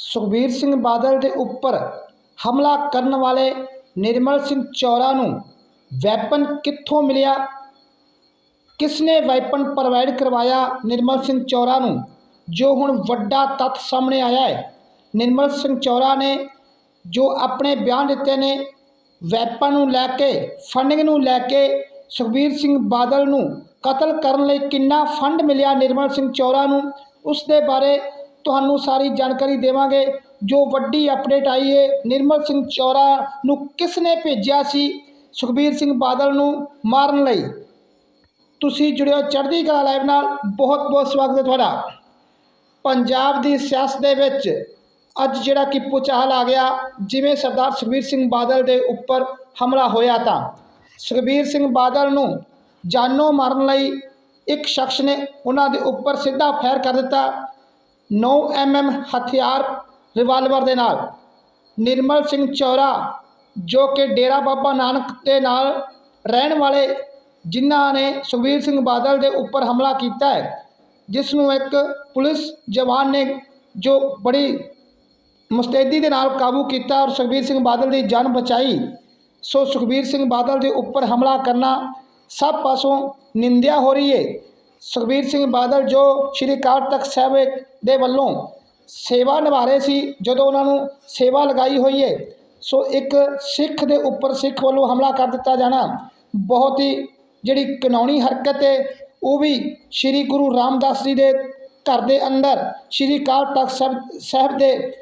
ਸੁਖਬੀਰ ਸਿੰਘ ਬਾਦਲ ਦੇ ਉੱਪਰ ਹਮਲਾ ਕਰਨ ਵਾਲੇ ਨਿਰਮਲ ਸਿੰਘ ਚੌਰਾ ਨੂੰ ਵੈਪਨ ਕਿੱਥੋਂ ਮਿਲਿਆ? ਕਿਸਨੇ ਵੈਪਨ ਪ੍ਰੋਵਾਈਡ ਕਰਵਾਇਆ ਨਿਰਮਲ ਸਿੰਘ ਚੌਰਾ ਨੂੰ? ਜੋ ਹੁਣ ਵੱਡਾ ਤੱਥ ਸਾਹਮਣੇ ਆਇਆ ਹੈ, ਨਿਰਮਲ ਸਿੰਘ ਚੌਰਾ ਨੇ ਜੋ ਆਪਣੇ ਬਿਆਨ ਦਿੱਤੇ ਨੇ, ਵੈਪਨ ਨੂੰ ਲੈ ਕੇ ਫੰਡਿੰਗ ਨੂੰ ਲੈ ਕੇ ਸੁਖਬੀਰ ਸਿੰਘ ਬਾਦਲ ਨੂੰ ਕਤਲ ਕਰਨ ਲਈ ਕਿੰਨਾ ਫੰਡ ਮਿਲਿਆ ਨਿਰਮਲ ਸਿੰਘ ਚੌਰਾ ਨੂੰ? ਉਸ ਦੇ ਬਾਰੇ ਤੁਹਾਨੂੰ ਸਾਰੀ ਜਾਣਕਾਰੀ ਦੇਵਾਂਗੇ। ਜੋ ਵੱਡੀ ਅਪਡੇਟ ਆਈ ਹੈ ਨਿਰਮਲ ਸਿੰਘ ਚੌਰਾ ਨੂੰ ਕਿਸ ਨੇ ਭੇਜਿਆ ਸੀ? ਸੁਖਬੀਰ ਸਿੰਘ ਬਾਦਲ ਨੂੰ ਮਾਰਨ ਲਈ। ਤੁਸੀਂ ਜੁੜਿਓ ਚੜ੍ਹਦੀ ਕਲਾ ਲਾਈਵ ਨਾਲ। ਬਹੁਤ ਬਹੁਤ ਸਵਾਗਤ ਹੈ ਤੁਹਾਡਾ। ਪੰਜਾਬ ਦੀ ਸਿਆਸਤ ਦੇ ਵਿੱਚ ਅੱਜ ਜਿਹੜਾ ਕਿ ਪੁਚਾਲ ਆ ਗਿਆ, ਜਿਵੇਂ ਸਰਦਾਰ ਸੁਖਬੀਰ ਸਿੰਘ ਬਾਦਲ ਦੇ ਉੱਪਰ ਹਮਲਾ ਹੋਇਆ ਤਾਂ। ਸੁਖਬੀਰ ਸਿੰਘ ਬਾਦਲ ਨੂੰ ਜਾਨੋਂ ਮਾਰਨ ਲਈ ਇੱਕ ਸ਼ਖਸ ਨੇ ਉਹਨਾਂ ਦੇ ਉੱਪਰ ਸਿੱਧਾ ਫਾਇਰ ਕਰ ਦਿੱਤਾ। 9 ਐਮਐਮ ਹਥਿਆਰ ਰਿਵਾਲਵਰ ਦੇ ਨਾਲ। ਨਿਰਮਲ ਸਿੰਘ ਚੌਰਾ, ਜੋ ਕਿ ਡੇਰਾ ਬਾਬਾ ਨਾਨਕ ਦੇ ਨਾਲ ਰਹਿਣ ਵਾਲੇ, ਜਿਨ੍ਹਾਂ ਨੇ ਸੁਖਬੀਰ ਸਿੰਘ ਬਾਦਲ ਦੇ ਉੱਪਰ ਹਮਲਾ ਕੀਤਾ ਹੈ ਜਿਸ ਨੂੰ ਇੱਕ ਪੁਲਿਸ ਜਵਾਨ ਨੇ ਜੋ ਬੜੀ ਮੁਸਤੈਦੀ ਦੇ ਨਾਲ ਕਾਬੂ ਕੀਤਾ ਔਰ ਸੁਖਬੀਰ ਸਿੰਘ ਬਾਦਲ ਦੀ ਜਾਨ ਬਚਾਈ। ਸੋ ਸੁਖਬੀਰ ਸਿੰਘ ਬਾਦਲ ਦੇ ਉੱਪਰ ਹਮਲਾ ਕਰਨਾ ਸਭ ਪਾਸੋਂ ਨਿੰਦਿਆ ਹੋ ਰਹੀ ਹੈ ਸੁਖਬੀਰ ਸਿੰਘ ਬਾਦਲ ਜੋ ਸ਼੍ਰੀ ਅਕਾਲ ਤਖਤ ਸਾਹਿਬ ਦੇ ਵੱਲੋਂ ਸੇਵਾ ਨਿਭਾ ਰਹੇ ਸੀ, ਜਦੋਂ ਉਹਨਾਂ ਨੂੰ ਸੇਵਾ ਲਗਾਈ ਹੋਈ ਹੈ ਸੋ ਇੱਕ ਸਿੱਖ ਦੇ ਉੱਪਰ ਸਿੱਖ ਵੱਲੋਂ ਹਮਲਾ ਕਰ ਦਿੱਤਾ ਜਾਣਾ ਬਹੁਤ ਹੀ ਜਿਹੜੀ ਕਾਨੂੰਨੀ ਹਰਕਤ ਹੈ ਉਹ ਵੀ ਸ਼੍ਰੀ ਗੁਰੂ ਰਾਮਦਾਸ ਜੀ ਦੇ ਘਰ ਦੇ ਅੰਦਰ, ਸ਼੍ਰੀ ਅਕਾਲ ਤਖਤ ਸਾਹਿਬ ਸਾਹਿਬ ਦੇ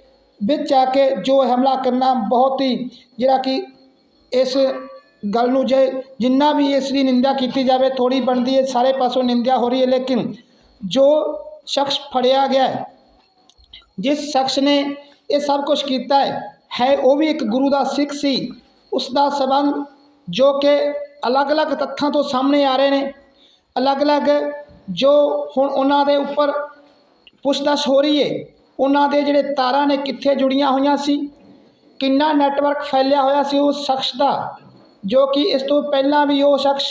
ਵਿੱਚ ਆ ਕੇ ਜੋ ਹਮਲਾ ਕਰਨਾ ਬਹੁਤ ਹੀ ਜਿਹੜਾ ਕਿ ਇਸ ਗੱਲ ਨੂੰ ਜੇ ਜਿੰਨਾ ਵੀ ਇਸ ਦੀ ਨਿੰਦਾ ਕੀਤੀ ਜਾਵੇ ਥੋੜੀ ਬਣਦੀ ਹੈ ਸਾਰੇ ਪਾਸੋਂ ਨਿੰਦਿਆ ਹੋ ਰਹੀ ਹੈ ਲੇਕਿਨ ਜੋ ਸ਼ਖਸ ਫੜਿਆ ਗਿਆ ਹੈ। ਜਿਸ ਸ਼ਖਸ ਨੇ ਇਹ ਸਭ ਕੁਝ ਕੀਤਾ ਹੈ ਹੈ ਉਹ ਵੀ ਇੱਕ ਗੁਰੂ ਦਾ ਸਿੱਖ ਸੀ। ਉਸ ਦਾ ਸਬੰਧ ਜੋ ਕਿ ਅਲੱਗ-ਅਲੱਗ ਤੱਥਾਂ ਤੋਂ ਸਾਹਮਣੇ ਆ ਰਹੇ ਨੇ। ਅਲੱਗ-ਅਲੱਗ ਜੋ ਹੁਣ ਉਹਨਾਂ ਦੇ ਉੱਪਰ ਪੁੱਛਤਾਛ ਹੋ ਰਹੀ ਹੈ, ਉਹਨਾਂ ਦੇ ਜਿਹੜੇ ਤਾਰਾਂ ਨੇ ਕਿੱਥੇ ਜੁੜੀਆਂ ਹੋਈਆਂ ਸੀ, ਕਿੰਨਾ ਨੈਟਵਰਕ ਫੈਲਿਆ ਹੋਇਆ ਸੀ ਉਸ ਸ਼ਖਸ ਦਾ, ਜੋ ਕਿ ਇਸ ਤੋਂ ਪਹਿਲਾਂ ਵੀ ਉਹ ਸ਼ਖਸ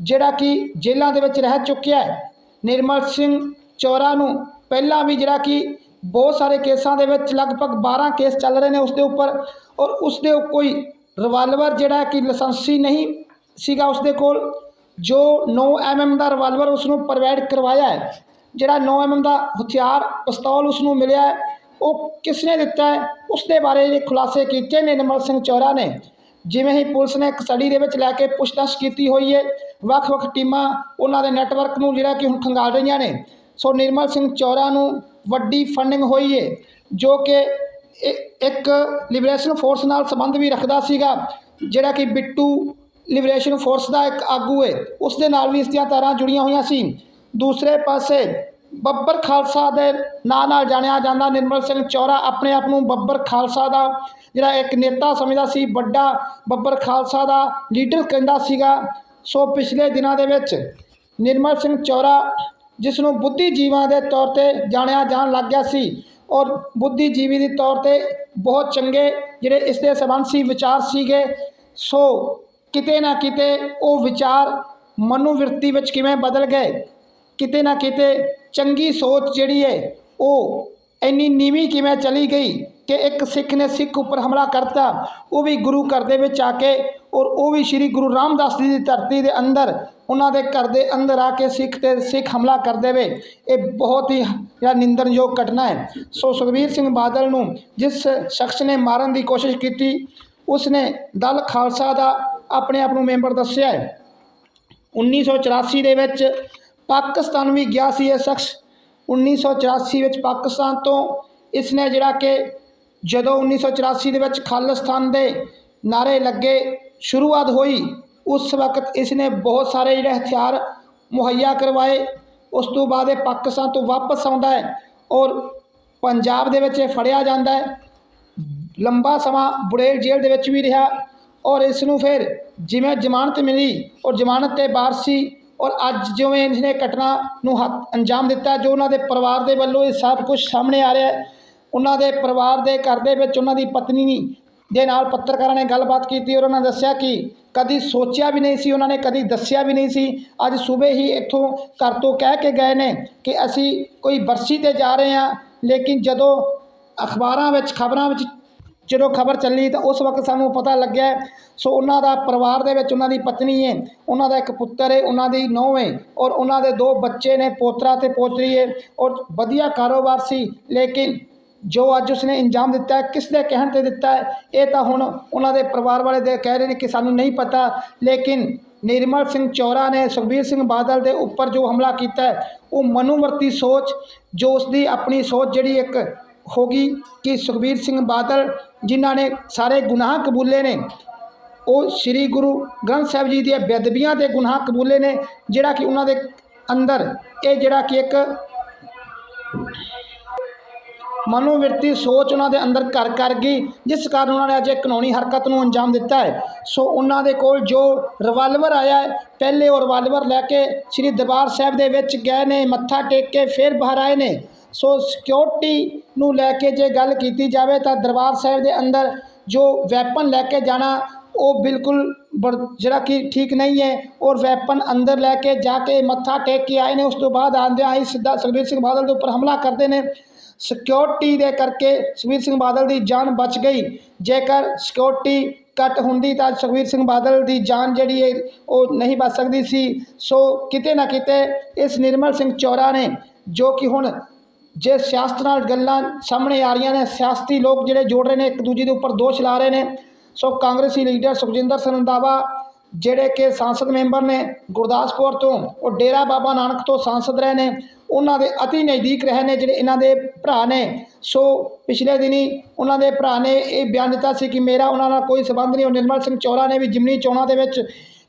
ਜਿਹੜਾ ਕਿ ਜੇਲ੍ਹਾਂ ਦੇ ਵਿੱਚ ਰਹਿ ਚੁੱਕਿਆ ਹੈ, ਨਿਰਮਲ ਸਿੰਘ ਚੌਰਾ ਨੂੰ ਪਹਿਲਾਂ ਵੀ ਜਿਹੜਾ ਕਿ ਬਹੁਤ ਸਾਰੇ ਕੇਸਾਂ ਦੇ ਵਿੱਚ ਲਗਭਗ 12 ਕੇਸ ਚੱਲ ਰਹੇ ਨੇ ਉਸ ਦੇ ਉੱਪਰ ਔਰ ਉਸ ਦੇ ਕੋਈ ਰਿਵਾਲਵਰ ਜਿਹੜਾ ਕਿ ਲਾਇਸੈਂਸੀ ਨਹੀਂ ਸੀਗਾ ਉਸ ਦੇ ਕੋਲ, ਜੋ 9 ਐਮਐਮ ਦਾ ਰਿਵਾਲਵਰ ਉਸ ਨੂੰ ਪ੍ਰੋਵਾਈਡ ਕਰਵਾਇਆ ਹੈ, ਜਿਹੜਾ 9 ਐਮਐਮ ਦਾ ਹਥਿਆਰ, ਪਿਸਤੌਲ ਉਸ ਨੂੰ ਮਿਲਿਆ ਉਹ ਕਿਸ ਨੇ ਦਿੱਤਾ ਹੈ? ਉਸ ਦੇ ਬਾਰੇ ਇਹ ਖੁਲਾਸੇ ਕੀਤੇ ਨੇ ਨਿਰਮਲ ਸਿੰਘ ਚੌਰਾ ਨੇ, ਜਿਵੇਂ ਹੀ ਪੁਲਿਸ ਨੇ ਕਸਟਡੀ ਦੇ ਵਿੱਚ ਲੈ ਕੇ ਪੁੱਛਤਾਛ ਕੀਤੀ ਹੋਈ ਹੈ, ਵੱਖ-ਵੱਖ ਟੀਮਾਂ ਉਹਨਾਂ ਦੇ ਨੈਟਵਰਕ ਨੂੰ ਜਿਹੜਾ ਕਿ ਹੁਣ ਖੰਗਾਲ ਰਹੀਆਂ ਨੇ ਸੋ ਨਿਰਮਲ ਸਿੰਘ ਚੌਰਾ ਨੂੰ ਵੱਡੀ ਫੰਡਿੰਗ ਹੋਈ ਹੈ ਜੋ ਕਿ ਇੱਕ ਲਿਬਰੇਸ਼ਨ ਫੋਰਸ ਨਾਲ ਸੰਬੰਧ ਵੀ ਰੱਖਦਾ ਸੀਗਾ, ਜਿਹੜਾ ਕਿ ਬਿੱਟੂ ਲਿਬਰੇਸ਼ਨ ਫੋਰਸ ਦਾ ਇੱਕ ਆਗੂ ਹੈ ਉਸ ਦੇ ਨਾਲ ਵੀ ਇਸ ਦੀਆਂ ਤਾਰਾਂ ਜੁੜੀਆਂ ਹੋਈਆਂ ਸੀ। ਦੂਸਰੇ ਪਾਸੇ ਬੱਬਰ ਖਾਲਸਾ ਦੇ ਨਾਂ ਨਾਲ ਜਾਣਿਆ ਜਾਂਦਾ, ਨਿਰਮਲ ਸਿੰਘ ਚੌਰਾ ਆਪਣੇ ਆਪ ਨੂੰ ਬੱਬਰ ਖਾਲਸਾ ਦਾ ਜਿਹੜਾ ਇੱਕ ਨੇਤਾ ਸਮਝਦਾ ਸੀ, ਵੱਡਾ ਬੱਬਰ ਖਾਲਸਾ ਦਾ ਲੀਡਰ ਕਹਿੰਦਾ ਸੀਗਾ। ਸੋ ਪਿਛਲੇ ਦਿਨਾਂ ਦੇ ਵਿੱਚ ਨਿਰਮਲ ਸਿੰਘ ਚੌਰਾ ਜਿਸ ਨੂੰ ਬੁੱਧੀਜੀਵਾਂ ਦੇ ਤੌਰ ਤੇ ਜਾਣਿਆ ਜਾਣ ਲੱਗ ਗਿਆ ਸੀ ਔਰ ਬੁੱਧੀਜੀਵੀ ਦੇ ਤੌਰ ਤੇ ਬਹੁਤ ਚੰਗੇ ਜਿਹੜੇ ਇਸ ਦੇ ਸੰਬੰਧ ਸੀ, ਵਿਚਾਰ ਸੀਗੇ, ਸੋ ਕਿਤੇ ਨਾ ਕਿਤੇ ਉਹ ਵਿਚਾਰ ਮਨੋਵਿਰਤੀ ਵਿੱਚ ਕਿਵੇਂ ਬਦਲ ਗਏ? ਕਿਤੇ ਨਾ ਕਿਤੇ ਚੰਗੀ ਸੋਚ ਜਿਹੜੀ ਹੈ ਉਹ ਇੰਨੀ ਨੀਵੀਂ ਕਿਵੇਂ ਚਲੀ ਗਈ ਕਿ ਇੱਕ ਸਿੱਖ ਨੇ ਸਿੱਖ ਉੱਪਰ ਹਮਲਾ ਕਰਤਾ, ਉਹ ਵੀ ਗੁਰੂ ਘਰ ਦੇ ਵਿੱਚ ਆ ਕੇ ਔਰ ਉਹ ਵੀ ਸ੍ਰੀ ਗੁਰੂ ਰਾਮਦਾਸ ਜੀ ਦੀ ਧਰਤੀ ਦੇ ਅੰਦਰ, ਉਹਨਾਂ ਦੇ ਘਰ ਦੇ ਅੰਦਰ ਆ ਕੇ ਸਿੱਖ ਤੇ ਸਿੱਖ ਹਮਲਾ ਕਰ ਦੇਵੇ। ਇਹ ਬਹੁਤ ਹੀ ਜਿਹੜਾ ਨਿੰਦਣਯੋਗ ਘਟਨਾ ਹੈ। ਸੋ ਸੁਖਬੀਰ ਸਿੰਘ ਬਾਦਲ ਨੂੰ ਜਿਸ ਸ਼ਖਸ ਨੇ ਮਾਰਨ ਦੀ ਕੋਸ਼ਿਸ਼ ਕੀਤੀ, ਉਸਨੇ ਦਲ ਖਾਲਸਾ ਦਾ ਆਪਣੇ ਆਪ ਨੂੰ ਮੈਂਬਰ ਦੱਸਿਆ ਹੈ। 1984 ਦੇ ਵਿੱਚ ਪਾਕਿਸਤਾਨ ਵੀ ਗਿਆ ਸੀ ਇਹ ਸ਼ਖਸ। 1984 ਵਿੱਚ ਪਾਕਿਸਤਾਨ ਤੋਂ ਇਸ ਨੇ ਜਿਹੜਾ ਕਿ ਜਦੋਂ 1984 ਦੇ ਵਿੱਚ ਖਾਲਿਸਤਾਨ ਦੇ ਨਾਰੇ ਲੱਗੇ ਸ਼ੁਰੂਆਤ ਹੋਈ। ਉਸ ਵਕਤ ਇਸ ਨੇ ਬਹੁਤ ਸਾਰੇ ਜਿਹੜੇ ਹਥਿਆਰ ਮੁਹੱਈਆ ਕਰਵਾਏ। ਉਸ ਤੋਂ ਬਾਅਦ ਇਹ ਪਾਕਿਸਤਾਨ ਤੋਂ ਵਾਪਸ ਆਉਂਦਾ ਹੈ ਔਰ ਪੰਜਾਬ ਦੇ ਵਿੱਚ ਇਹ ਫੜਿਆ ਜਾਂਦਾ ਹੈ। ਲੰਬਾ ਸਮਾਂ ਬੁੜੇਲ ਜੇਲ੍ਹ ਦੇ ਵਿੱਚ ਵੀ ਰਿਹਾ ਔਰ ਇਸ ਨੂੰ ਫਿਰ ਜਿਵੇਂ ਜ਼ਮਾਨਤ ਮਿਲੀ ਔਰ ਜ਼ਮਾਨਤ ਤੇ ਬਾਹਰ ਸੀ ਔਰ ਅੱਜ ਜਿਵੇਂ ਇਸ ਨੇ ਘਟਨਾ ਨੂੰ ਹੱਥ ਅੰਜਾਮ ਦਿੱਤਾ ਜੋ ਉਹਨਾਂ ਦੇ ਪਰਿਵਾਰ ਦੇ ਵੱਲੋਂ ਇਹ ਸਭ ਕੁਝ ਸਾਹਮਣੇ ਆ ਰਿਹਾ ਹੈ। ਉਹਨਾਂ ਦੇ ਪਰਿਵਾਰ ਦੇ ਘਰ ਦੇ ਵਿੱਚ ਉਹਨਾਂ ਦੀ ਪਤਨੀ ਦੇ ਨਾਲ ਪੱਤਰਕਾਰਾਂ ਨੇ ਗੱਲਬਾਤ ਕੀਤੀ ਔਰ ਉਹਨਾਂ ਦੱਸਿਆ ਕਿ ਕਦੀ ਸੋਚਿਆ ਵੀ ਨਹੀਂ ਸੀ, ਉਹਨਾਂ ਨੇ ਕਦੀ ਦੱਸਿਆ ਵੀ ਨਹੀਂ ਸੀ। ਅੱਜ ਸਵੇਰੇ ਹੀ ਇੱਥੋਂ ਘਰ ਤੋਂ ਕਹਿ ਕੇ ਗਏ ਨੇ ਕਿ ਅਸੀਂ ਕੋਈ ਬਰਸੀ ਤੇ ਜਾ ਰਹੇ ਹਾਂ, ਲੇਕਿਨ ਜਦੋਂ ਅਖਬਾਰਾਂ ਵਿੱਚ, ਖਬਰਾਂ ਵਿੱਚ ਜਦੋਂ ਖਬਰ ਚੱਲੀ ਤਾਂ ਉਸ ਵਕਤ ਸਾਨੂੰ ਪਤਾ ਲੱਗਿਆ, ਸੋ ਉਹਨਾਂ ਦਾ ਪਰਿਵਾਰ ਦੇ ਵਿੱਚ ਉਹਨਾਂ ਦੀ ਪਤਨੀ ਹੈ, ਉਹਨਾਂ ਦਾ ਇੱਕ ਪੁੱਤਰ ਹੈ, ਉਹਨਾਂ ਦੀ ਨੂੰਹ ਹੈ ਔਰ ਉਹਨਾਂ ਦੇ ਦੋ ਬੱਚੇ ਨੇ, ਪੋਤਰਾ ਤੇ ਪੋਤਰੀ ਹੈ ਔਰ ਵਧੀਆ ਕਾਰੋਬਾਰ ਸੀ, ਲੇਕਿਨ ਜੋ ਅੱਜ ਉਸਨੇ ਇੰਜਾਮ ਦਿੱਤਾ ਹੈ ਕਿਸ ਦੇ ਕਹਿਣ ਤੇ ਦਿੱਤਾ ਹੈ, ਇਹ ਤਾਂ ਹੁਣ ਉਹਨਾਂ ਦੇ ਪਰਿਵਾਰ ਵਾਲੇ ਦੇ ਕਹਿ ਰਹੇ ਨੇ ਕਿ ਸਾਨੂੰ ਨਹੀਂ ਪਤਾ, ਲੇਕਿਨ ਨਿਰਮਲ ਸਿੰਘ ਚੌਰਾ ਨੇ, ਸੁਖਬੀਰ ਸਿੰਘ ਬਾਦਲ ਦੇ ਉੱਪਰ ਜੋ ਹਮਲਾ ਕੀਤਾ ਉਹ ਮਨੋਵਰਤੀ ਸੋਚ, ਜੋ ਉਸਦੀ ਆਪਣੀ ਸੋਚ ਜਿਹੜੀ ਇੱਕ ਹੋ ਗਈ ਕਿ ਸੁਖਬੀਰ ਸਿੰਘ ਬਾਦਲ ਜਿਨ੍ਹਾਂ ਨੇ ਸਾਰੇ ਗੁਨਾਹ ਕਬੂਲੇ ਨੇ, ਉਹ ਸ੍ਰੀ ਗੁਰੂ ਗ੍ਰੰਥ ਸਾਹਿਬ ਜੀ ਦੀਆਂ ਬੇਅਦਬੀਆਂ ਦੇ ਗੁਨਾਹ ਕਬੂਲੇ ਨੇ, ਜਿਹੜਾ ਕਿ ਉਹਨਾਂ ਦੇ ਅੰਦਰ ਇਹ ਜਿਹੜਾ ਕਿ ਇੱਕ ਮਨੋਵਿਰਤੀ ਸੋਚ ਉਹਨਾਂ ਦੇ ਅੰਦਰ ਘਰ ਕਰ ਗਈ, ਜਿਸ ਕਾਰਨ ਉਹਨਾਂ ਨੇ ਅੱਜ ਇਹ ਕਾਨੂੰਨੀ ਹਰਕਤ ਨੂੰ ਅੰਜਾਮ ਦਿੱਤਾ ਹੈ। ਸੋ ਉਹਨਾਂ ਦੇ ਕੋਲ ਜੋ ਰਿਵਾਲਵਰ ਆਇਆ ਹੈ, ਪਹਿਲੇ ਉਹ ਰਿਵਾਲਵਰ ਲੈ ਕੇ ਸ੍ਰੀ ਦਰਬਾਰ ਸਾਹਿਬ ਦੇ ਵਿੱਚ ਗਏ ਨੇ, ਮੱਥਾ ਟੇਕ ਕੇ ਫਿਰ ਬਾਹਰ ਆਏ ਨੇ। ਸੋ ਸਿਕਿਉਰਿਟੀ ਨੂੰ ਲੈ ਕੇ ਜੇ ਗੱਲ ਕੀਤੀ ਜਾਵੇ ਤਾਂ ਦਰਬਾਰ ਸਾਹਿਬ ਦੇ ਅੰਦਰ ਜੋ ਵੈਪਨ ਲੈ ਕੇ ਜਾਣਾ, ਉਹ ਬਿਲਕੁਲ ਬੜ- ਜਿਹੜਾ ਕਿ ਠੀਕ ਨਹੀਂ ਹੈ। ਔਰ ਵੈਪਨ ਅੰਦਰ ਲੈ ਕੇ ਜਾ ਕੇ ਮੱਥਾ ਟੇਕ ਕੇ ਆਏ ਨੇ, ਉਸ ਤੋਂ ਬਾਅਦ ਆਉਂਦਿਆਂ ਹੀ ਸਿੱਧਾ ਸੁਖਬੀਰ ਸਿੰਘ ਬਾਦਲ ਦੇ ਉੱਪਰ ਹਮਲਾ ਕਰਦੇ ਨੇ। ਸਿਕਿਉਰਿਟੀ ਦੇ ਕਰਕੇ ਸੁਖਬੀਰ ਸਿੰਘ ਬਾਦਲ ਦੀ ਜਾਨ ਬਚ ਗਈ। ਜੇਕਰ ਸਿਕਿਉਰਿਟੀ ਘੱਟ ਹੁੰਦੀ ਤਾਂ ਸੁਖਬੀਰ ਸਿੰਘ ਬਾਦਲ ਦੀ ਜਾਨ ਜਿਹੜੀ ਹੈ ਉਹ ਨਹੀਂ ਬਚ ਸਕਦੀ ਸੀ। ਸੋ ਕਿਤੇ ਨਾ ਕਿਤੇ ਇਸ ਨਿਰਮਲ ਸਿੰਘ ਚੌਰਾ ਨੇ, ਜੋ ਕਿ ਹੁਣ ਜੇ ਸਿਆਸਤ ਨਾਲ ਗੱਲਾਂ ਸਾਹਮਣੇ ਆ ਰਹੀਆਂ ਨੇ, ਸਿਆਸਤੀ ਲੋਕ ਜਿਹੜੇ ਜੋੜ ਰਹੇ ਨੇ, ਇੱਕ ਦੂਜੇ ਦੇ ਉੱਪਰ ਦੋਸ਼ ਲਾ ਰਹੇ ਨੇ। ਸੋ ਕਾਂਗਰਸੀ ਲੀਡਰ ਸੁਖਜਿੰਦਰ ਸਿੰਘ ਰੰਧਾਵਾ ਜਿਹੜੇ ਕਿ ਸੰਸਦ ਮੈਂਬਰ ਨੇ ਗੁਰਦਾਸਪੁਰ ਤੋਂ, ਉਹ ਡੇਰਾ ਬਾਬਾ ਨਾਨਕ ਤੋਂ ਸੰਸਦ ਰਹੇ ਨੇ, ਉਹਨਾਂ ਦੇ ਅਤੀ ਨਜ਼ਦੀਕ ਰਹੇ ਨੇ ਜਿਹੜੇ ਇਹਨਾਂ ਦੇ ਭਰਾ ਨੇ। ਸੋ ਪਿਛਲੇ ਦਿਨੀ ਉਹਨਾਂ ਦੇ ਭਰਾ ਨੇ ਇਹ ਬਿਆਨ ਦਿੱਤਾ ਸੀ ਕਿ ਮੇਰਾ ਉਹਨਾਂ ਨਾਲ ਕੋਈ ਸਬੰਧ ਨਹੀਂ, ਉਹ ਨਿਰਮਲ ਸਿੰਘ ਚੌਰਾ ਨੇ ਵੀ ਜਿਮਨੀ ਚੋਣਾਂ ਦੇ ਵਿੱਚ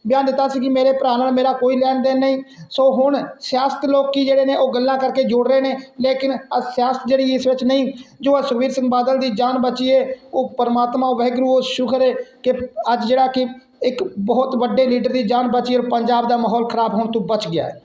ਬਿਆਨ ਦਿੱਤਾ ਸੀ ਕਿ ਮੇਰੇ ਭਰਾ ਨਾਲ ਮੇਰਾ ਕੋਈ ਲੈਣ ਦੇਣ ਨਹੀਂ। ਸੋ ਹੁਣ ਸਿਆਸਤ ਲੋਕੀ ਜਿਹੜੇ ਨੇ, ਉਹ ਗੱਲਾਂ ਕਰਕੇ ਜੋੜ ਰਹੇ ਨੇ, ਲੇਕਿਨ ਅ ਸਿਆਸਤ ਜਿਹੜੀ ਇਸ ਵਿੱਚ ਨਹੀਂ, ਜੋ ਹੈ ਸੁਖਬੀਰ ਸਿੰਘ ਬਾਦਲ ਦੀ ਜਾਨ ਬਚੀ ਹੈ ਉਹ ਪਰਮਾਤਮਾ, ਵਾਹਿਗੁਰੂ, ਉਹ ਸ਼ੁਕਰ ਹੈ ਕਿ ਅੱਜ ਜਿਹੜਾ ਕਿ ਇੱਕ ਬਹੁਤ ਵੱਡੇ ਲੀਡਰ ਦੀ ਜਾਨ ਬਚੀ ਔਰ ਪੰਜਾਬ ਦਾ ਮਾਹੌਲ ਖਰਾਬ ਹੋਣ ਤੋਂ ਬਚ ਗਿਆ ਹੈ।